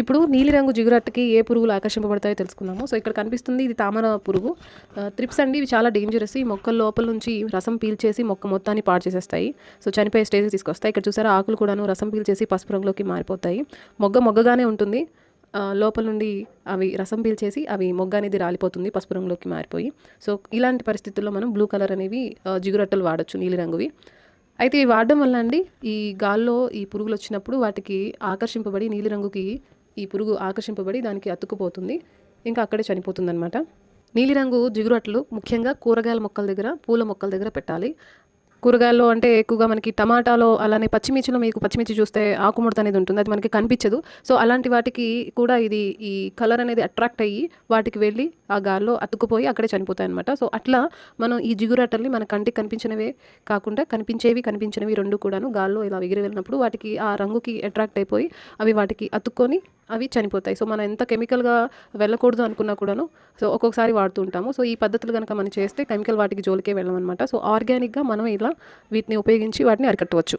ఇప్పుడు నీలిరంగు జిగురట్టుకి ఏ పురుగులు ఆకర్షింపబడతాయో తెలుసుకుందాము. సో ఇక్కడ కనిపిస్తుంది ఇది తామర పురుగు. త్రిప్స్ అండి ఇవి చాలా డేంజరస్ ఈ మొక్కల లోపల నుంచి రసం పీల్చేసి మొక్క మొత్తాన్ని పాడు చేసేస్తాయి. సో చనిపోయే స్టేజ్ తీసుకొస్తాయి. ఇక్కడ చూసారా ఆకులు కూడాను రసం పీల్చేసి పసుపు రంగులోకి మారిపోతాయి. మొగ్గ మొగ్గగానే ఉంటుంది. లోపల నుండి అవి రసం పీల్చేసి అవి మొగ్గ అనేది రాలిపోతుంది పసుపు రంగులోకి మారిపోయి. సో ఇలాంటి పరిస్థితుల్లో మనం బ్లూ కలర్ అనేవి జిగురట్టలు వాడచ్చు నీలిరంగువి. అయితే ఇవి వాడడం వల్ల అండి ఈ గాల్లో ఈ పురుగులు వచ్చినప్పుడు వాటికి ఆకర్షింపబడి నీలిరంగుకి ఈ పురుగు ఆకర్షింపబడి దానికి అతుక్కుపోతుంది. ఇంకా అక్కడే చనిపోతుందన్నమాట. నీలిరంగు జిగురట్లు ముఖ్యంగా కూరగాయల మొక్కల దగ్గర పూల మొక్కల దగ్గర పెట్టాలి. కూరగాయల్లో అంటే ఎక్కువగా మనకి టమాటాలో అలానే పచ్చిమిర్చిలో మీకు పచ్చిమిర్చి చూస్తే ఆకుముడత అనేది ఉంటుంది. అది మనకి కనిపించదు. సో అలాంటి వాటికి కూడా ఇది ఈ కలర్ అనేది అట్రాక్ట్ అయ్యి వాటికి వెళ్ళి ఆ గాల్లో అతుక్కుపోయి అక్కడే చనిపోతాయి అనమాట సో అట్లా మనం ఈ జిగురాటల్ని మన కంటికి కనిపించినవే కాకుండా కనిపించేవి కనిపించినవి రెండు కూడాను గాల్లో ఇలా ఎగిరి వెళ్ళినప్పుడు వాటికి ఆ రంగుకి అట్రాక్ట్ అయిపోయి అవి వాటికి అతుక్కొని అవి చనిపోతాయి. సో మనం ఎంత కెమికల్గా వెళ్ళకూడదు అనుకున్నా కూడాను సో ఒక్కొక్కసారి వాడుతూ ఉంటాము. సో ఈ పద్ధతులు కనుక మనం చేస్తే కెమికల్ వాటికి జోలికే వెళ్ళమన్నమాట. సో ఆర్గానిక్గా మనం ఇలా వీటిని ఉపయోగించి వాటిని అరికట్టవచ్చు.